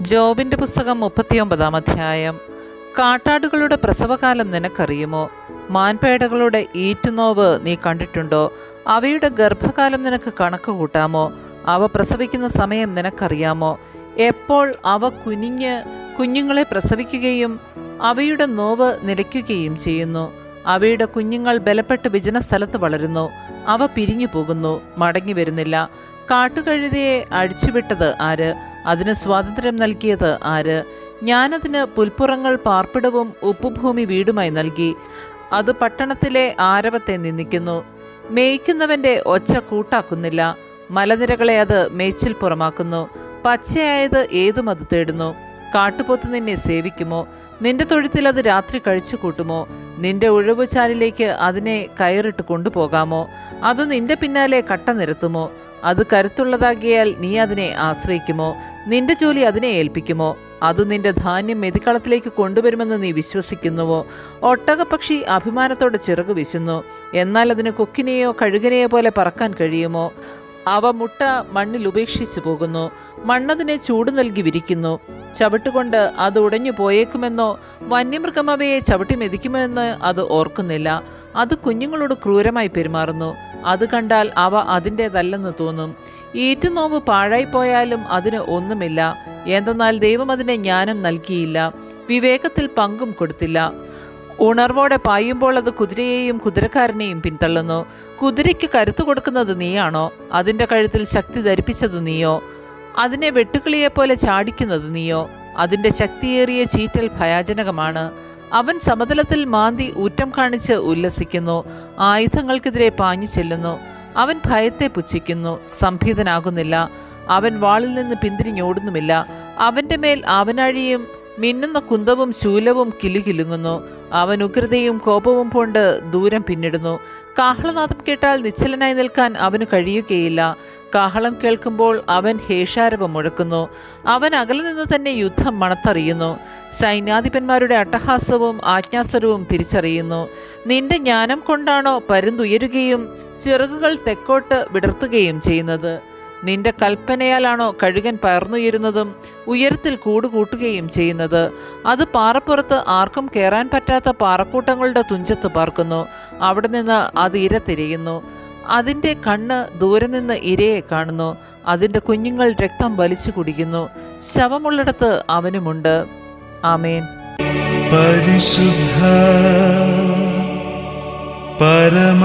ജോബിന്റെ പുസ്തകം മുപ്പത്തിയൊമ്പതാം അധ്യായം. കാട്ടാടുകളുടെ പ്രസവകാലം നിനക്കറിയുമോ? മാൻപേടകളുടെ ഈറ്റുനോവ് നീ കണ്ടിട്ടുണ്ടോ? അവയുടെ ഗർഭകാലം നിനക്ക് കണക്ക് കൂട്ടാമോ? അവ പ്രസവിക്കുന്ന സമയം നിനക്കറിയാമോ? എപ്പോൾ അവ കുനിഞ്ഞ് കുഞ്ഞുങ്ങളെ പ്രസവിക്കുകയും അവയുടെ നോവ് നിലയ്ക്കുകയും ചെയ്യുന്നു. അവയുടെ കുഞ്ഞുങ്ങൾ ബലപ്പെട്ട് വിജന സ്ഥലത്ത് വളരുന്നു. അവ പിരിഞ്ഞു പോകുന്നു മടങ്ങി വരുന്നില്ല കാട്ടുകഴുതയെ അഴിച്ചുവിട്ടത് ആര്? അതിന് സ്വാതന്ത്ര്യം നൽകിയത് ആര്? ഞാനതിന് പുൽപ്പുറങ്ങൾ പാർപ്പിടവും ഉപ്പുഭൂമി വീടുമായി നൽകി. അത് പട്ടണത്തിലെ ആരവത്തെ നിന്ദിക്കുന്നു. മേയ്ക്കുന്നവന്റെ ഒച്ച കൂട്ടാക്കുന്നില്ല. മലനിരകളെ അത് മേച്ചിൽ പുറമാക്കുന്നു. പച്ചയായത് ഏതും അത് തേടുന്നു. കാട്ടുപോത്ത് നിന്നെ സേവിക്കുമോ? നിന്റെ തൊഴുത്തിൽ അത് രാത്രി കഴിച്ചു കൂട്ടുമോ? നിന്റെ ഉഴവുചാലിലേക്ക് അതിനെ കയറിട്ട് കൊണ്ടുപോകാമോ? അത് നിന്റെ പിന്നാലെ കട്ട നിരത്തുമോ? അത് കരുത്തുള്ളതാകിയാൽ നീ അതിനെ ആശ്രയിക്കുമോ? നിന്റെ ജോലി അതിനെ ഏൽപ്പിക്കുമോ? അത് നിന്റെ ധാന്യം മെതിക്കളത്തിലേക്ക് കൊണ്ടുവരുമെന്ന് നീ വിശ്വസിക്കുന്നുവോ? ഒട്ടകപ്പക്ഷി അഭിമാനത്തോടെ ചിറകു വിശുന്നു. എന്നാൽ അതിന് കൊക്കിനെയോ കഴുകനെയോ പോലെ പറക്കാൻ കഴിയുമോ? അവ മുട്ട മണ്ണിൽ ഉപേക്ഷിച്ചു പോകുന്നു. മണ്ണതിനെ ചൂട് നൽകി വിരിക്കുന്നു. ചവിട്ടുകൊണ്ട് അത് ഉടഞ്ഞു പോയേക്കുമെന്നോ വന്യമൃഗം അവയെ ചവിട്ടി മെതിക്കുമെന്ന് അത് ഓർക്കുന്നില്ല. അത് കുഞ്ഞുങ്ങളോട് ക്രൂരമായി പെരുമാറുന്നു. അത് കണ്ടാൽ അവ അതിന്റേതല്ലെന്ന് തോന്നും. ഈറ്റുനോവ് പാഴായിപ്പോയാലും അതിന് ഒന്നുമില്ല. എന്തെന്നാൽ ദൈവം അതിനെ ജ്ഞാനം നൽകിയില്ല. വിവേകത്തിൽ പങ്കും കൊടുത്തില്ല. ഉണർവോടെ പായുമ്പോൾ അത് കുതിരയെയും കുതിരക്കാരനെയും പിന്തള്ളുന്നു. കുതിരയ്ക്ക് കരുത്തു കൊടുക്കുന്നത് നീയാണോ? അതിന്റെ കഴുത്തിൽ ശക്തി ധരിപ്പിച്ചത് നീയോ? അതിനെ വെട്ടുക്കിളിയെപ്പോലെ ചാടിക്കുന്നത് നീയോ? അതിന്റെ ശക്തിയേറിയ ചീറ്റൽ ഭയാജനകമാണ്. അവൻ സമതലത്തിൽ മാന്തി ഊറ്റം കാണിച്ച് ഉല്ലസിക്കുന്നു. ആയുധങ്ങൾക്കെതിരെ പാഞ്ഞു ചെല്ലുന്നു. അവൻ ഭയത്തെ പുച്ഛിക്കുന്നു. സംഭീതനാകുന്നില്ല. അവൻ വാളിൽ നിന്ന് പിന്തിരിഞ്ഞോടുന്നുമില്ല. അവന്റെ മേൽ അവനാഴിയും മിന്നുന്ന കുന്തവും ശൂലവും കിലുകിലുങ്ങുന്നു അവൻ ഉഗ്രതയും കോപവും കൊണ്ട് ദൂരം പിന്നിടുന്നു. കാഹളനാദം കേട്ടാൽ നിശ്ചലനായി നിൽക്കാൻ അവന് കഴിയുകയില്ല. കാഹളം കേൾക്കുമ്പോൾ അവൻ ഹേഷാരവം മുഴക്കുന്നു. അവൻ അകലെ നിന്ന് തന്നെ യുദ്ധം മണത്തറിയുന്നു. സൈന്യാധിപന്മാരുടെ അട്ടഹാസവും ആജ്ഞാസ്വരവും തിരിച്ചറിയുന്നു. നിന്റെ ജ്ഞാനം കൊണ്ടാണോ പരുന്തുയരുകയും ചിറകുകൾ തെക്കോട്ട് വിടർത്തുകയും ചെയ്യുന്നത്? നിന്റെ കൽപ്പനയാലാണോ കഴുകൻ പയർന്നുയരുന്നതും ഉയരത്തിൽ കൂടുകൂട്ടുകയും ചെയ്യുന്നത്? അത് പാറപ്പുറത്ത് ആർക്കും കയറാൻ പറ്റാത്ത പാറക്കൂട്ടങ്ങളുടെ തുഞ്ചത്ത് പാർക്കുന്നു. അവിടെ നിന്ന് അത് ഇര തിരയുന്നു. അതിന്റെ കണ്ണ് ദൂരെ നിന്ന് ഇരയെ കാണുന്നു. അതിന്റെ കുഞ്ഞുങ്ങൾ രക്തം വലിച്ചു കുടിക്കുന്നു. ശവമുള്ളിടത്ത് അവനുമുണ്ട്. ആമേൻ. പരിശുദ്ധ പരമ